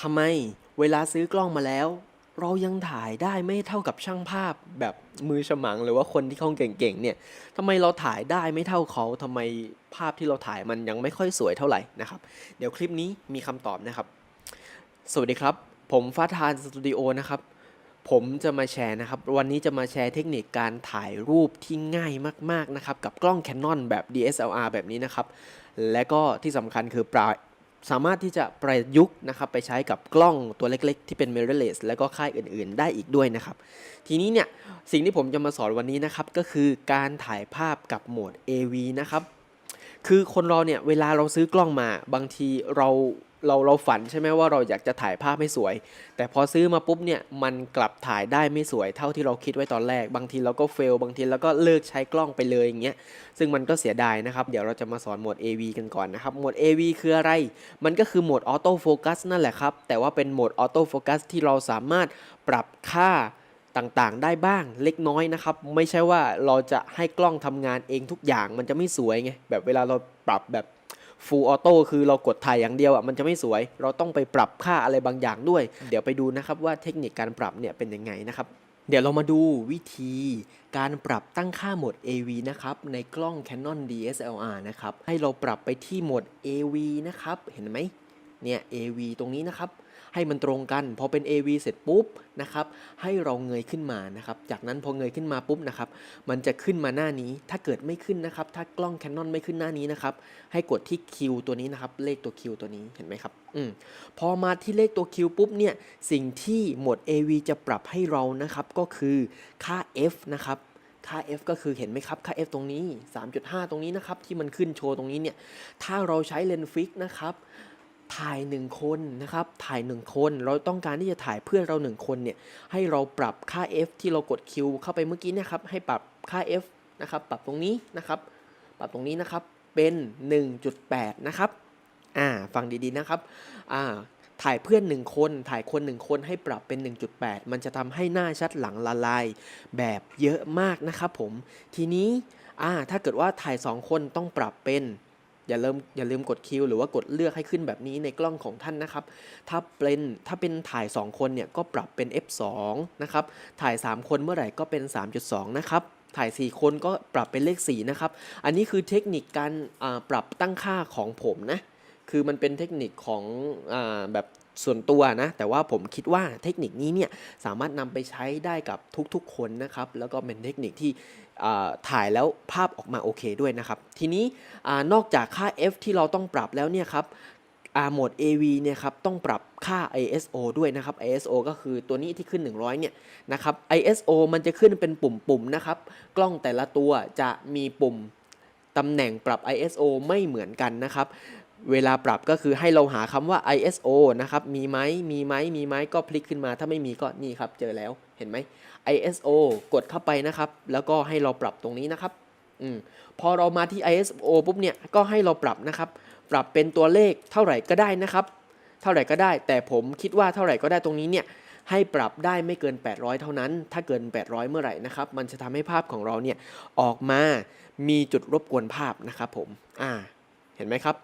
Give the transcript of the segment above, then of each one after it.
ทำไมเวลาซื้อกล้องมาแล้ว เรายังถ่ายได้ไม่เท่ากับช่างภาพแบบมือฉมังหรือว่าคนที่เขาเก่งๆเนี่ยทำไมเราถ่ายได้ไม่เท่าเขาทำไมภาพที่เราถ่ายมันยังไม่ค่อยสวยเท่าไหร่นะครับ เดี๋ยวคลิปนี้มีคำตอบนะครับ สวัสดีครับ ผมฟ้าทานสตูดิโอนะครับผมจะมาแชร์นะครับ วันนี้จะมาแชร์เทคนิคการถ่ายรูปที่ง่ายมาก ๆ นะครับ กับกล้อง Canon แบบ DSLR แบบนี้นะครับ และก็ที่สำคัญคือปรา สามารถที่จะประยุกต์นะครับไปใช้กับกล้องตัวเล็กๆ ที่เป็น mirrorless แล้วก็ค่ายอื่นๆ ได้อีกด้วยนะครับ ทีนี้เนี่ยสิ่งที่ผมจะมาสอนวันนี้นะครับก็คือการถ่ายภาพกับโหมด AV นะครับ คือคนเราเนี่ยเวลาเราซื้อกล้องมาบางทีเรา เราเราฝันใช่ไหมว่าเราอยากจะถ่ายภาพให้สวย แต่พอซื้อมาปุ๊บเนี่ยมันกลับถ่ายได้ไม่สวยเท่าที่เราคิดไว้ตอนแรก บางทีเราก็เฟลบางทีเราก็เลิกใช้กล้องไปเลยอย่างเงี้ยซึ่งมันก็เสียดายนะครับ เดี๋ยวเราจะมาสอนโหมด AV กันก่อนนะครับโหมด AV คืออะไร มันก็คือโหมดออโต้โฟกัสนั่นแหละครับ แต่ว่าเป็นโหมดออโต้โฟกัสที่เราสามารถปรับค่าต่างๆ ได้บ้างเล็กน้อยนะครับ ไม่ใช่ว่าเราจะให้กล้องทำงานเองทุกอย่างมันจะไม่สวยไงแบบเวลาเราปรับแบบ ฟูลออโต้คือเรากดถ่ายอย่างเดียวอะมันจะไม่สวย เราต้องไปปรับค่าอะไรบางอย่างด้วย เดี๋ยวไปดูนะครับว่าเทคนิคการปรับเนี่ยเป็นยังไงนะครับ เดี๋ยวเรามาดูวิธีการปรับตั้งค่าโหมด AV นะครับในกล้อง Canon DSLR นะครับให้เราปรับไปที่โหมด AV นะครับเห็นไหม เนี่ย AV ตรงนี้นะครับให้มันตรงกัน พอเป็น AV เสร็จปุ๊บนะครับให้เราเงยขึ้นมานะครับจากนั้นพอเงยขึ้นมาปุ๊บนะครับมันจะขึ้นมาหน้านี้ ถ้าเกิดไม่ขึ้นนะครับถ้ากล้อง Canon ไม่ขึ้นหน้านี้นะครับให้กดที่ Q ตัวนี้นะครับเลขตัว Q ตัวนี้เห็นไหมครับอืมพอมาที่เลขตัว Q ปุ๊บเนี่ยสิ่งที่โหมด AV จะปรับให้เรานะครับก็คือค่า F นะครับค่า F ก็คือเห็นไหมครับ ค่า F ตรงนี้ 3.5 ตรงนี้นะครับ ที่มันขึ้นโชว์ตรงนี้เนี่ย ถ้าเราใช้เลนส์ฟิกนะครับ ถ่ายหนึ่งคนนะครับ ถ่ายหนึ่งคน เราต้องการที่จะถ่ายเพื่อนเราหนึ่งคนเนี่ย ให้เราปรับค่า f ที่เรากด q เข้าไปเมื่อกี้นะครับ ให้ปรับค่า f นะครับ ปรับตรงนี้นะครับ ปรับตรงนี้นะครับ เป็น 1.8 นะครับ อ่า ฟังดีๆนะครับ อ่า ถ่ายเพื่อนหนึ่งคน ถ่ายคนหนึ่งคนให้ปรับเป็น 1.8 มันจะทำให้หน้าชัดหลังละลายแบบเยอะมากนะครับผม ทีนี้ อ่า ถ้าเกิดว่าถ่าย 2 คนต้องปรับเป็น อย่าลืมอย่าลืมกดคิวหรือว่ากดเลือกให้ขึ้นแบบนี้ในกล้องของท่านนะครับ ถ้าเป็นถ้าเป็นถ่าย 2 คนเนี่ยก็ปรับเป็น f2 นะครับ ถ่าย 3 คนเมื่อไหร่ก็เป็น 3.2 นะครับถ่าย 4 คนก็ปรับเป็นเลข 4 นะครับ อันนี้คือเทคนิคการปรับตั้งค่าของผมนะ คือมันเป็นเทคนิคของอแบบ ส่วนตัวนะ แต่ว่าผมคิดว่าเทคนิคนี้เนี่ยสามารถนำไปใช้ได้กับทุกๆคนนะครับ แล้วก็เป็นเทคนิคที่ถ่ายแล้วภาพออกมาโอเคด้วยนะครับ ทีนี้อนอกจากค่า f ที่เราต้องปรับแล้วเนี่ยครับโหมด AV เนี่ยครับต้องปรับค่า ISO ด้วยนะครับ ISO ก็คือตัวนี้ที่ขึ้น 100 เนี่ยนะครับ ISO มันจะขึ้นเป็นปุ่มๆนะครับ กล้องแต่ละตัวจะมีปุ่มตำแหน่งปรับ ISO ไม่เหมือนกันนะครับ เวลาปรับก็คือให้เราหาคำว่า ISO นะครับ มีไหม มีไหม มีไหม ก็พลิกขึ้นมา ถ้าไม่มีก็นี่ครับ เจอแล้ว เห็นไหม ISO กดเข้าไปนะครับ แล้วก็ให้เราปรับตรงนี้นะครับ อืม พอเรามาที่ ISO ปุ๊บเนี่ย ก็ให้เราปรับนะครับ ปรับเป็นตัวเลขเท่าไหร่ก็ได้นะครับ เท่าไหร่ก็ได้ แต่ผมคิดว่าเท่าไหร่ก็ได้ตรงนี้เนี่ย ให้ปรับได้ไม่เกิน 800 เท่านั้น ถ้าเกิน 800 เมื่อไหร่นะครับ มันจะทำให้ภาพของเราเนี่ย ออกมา มีจุดรบกวนภาพนะครับผม อ่า ห็นไหมครับ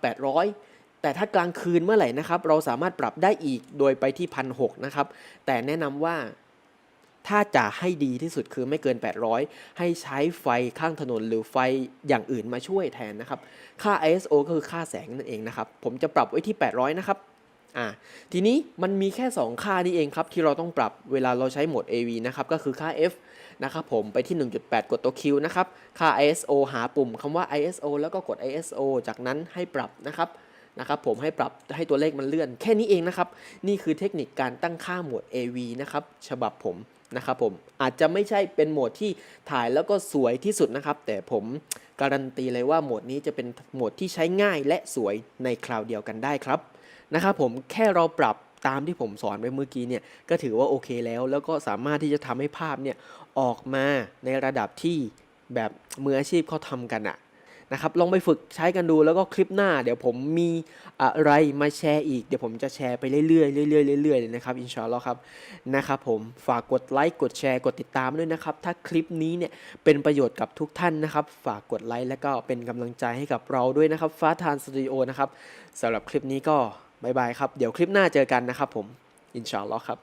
800 แต่ถ้ากลางคืนเมื่อไหร่นะครับ เราสามารถปรับได้อีกโดยไปที่พันหนะครับ แต่แนะนำว่าถ้าจะให้ดีที่สุดคือไม่เกิน 800 ให้ใช้ไฟข้างถนนหรือไฟอย่างอื่นมาช่วยแทนนะครับ ค่า ISO ก็คือค่าแสงนั่นเองนะครับ ผมจะปรับไว้ที่ 800 นะครับอ่าทีนี้มันมีแค่ 2 ค่านี่เองครับ ที่เราต้องปรับเวลาเราใช้โหมด AV นะครับ ก็คือค่า F นะครับผมไปที่ 1.8 กดตัว Q นะครับ ค่า ISO หาปุ่มคำว่า ISO แล้วก็กด ISO จากนั้นให้ปรับนะครับนะครับผมให้ปรับให้ตัวเลขมันเลื่อน แค่นี้เองนะครับ นี่คือเทคนิคการตั้งค่าโหมด AV นะครับฉบับผมนะครับผมอาจจะไม่ใช่เป็นโหมดที่ถ่ายแล้วก็สวยที่สุดนะครับ แต่ผมการันตีเลยว่าโหมดนี้จะเป็นโหมดที่ใช้ง่ายและสวยในคราวเดียวกันได้ครับนะครับผมแค่เราปรับ ตามที่ผมสอนไปเมื่อกี้เนี่ยก็ถือว่าโอเคแล้ว แล้วก็สามารถที่จะทำให้ภาพเนี่ยออกมาในระดับที่แบบมืออาชีพเขาทำกันอะนะครับลองไปฝึกใช้กันดูแล้วก็คลิปหน้า เดี๋ยวผมมีอะไรมาแชร์อีก เดี๋ยวผมจะแชร์ไปเรื่อยๆเรื่อยๆเรื่อยๆเลยนะครับอินชาอัลลอฮ์ครับนะครับผมฝากกดไลค์กดแชร์กดติดตามด้วยนะครับ ถ้าคลิปนี้เนี่ยเป็นประโยชน์กับทุกท่านนะครับ ฝากกดไลค์แล้วก็เป็นกำลังใจให้กับเราด้วยนะครับฟ้าทานสตูดิโอนะครับสำหรับคลิปนี้ก็ บายบายครับ เดี๋ยวคลิปหน้าเจอกันนะครับผม อินชาอัลลอฮ์ครับ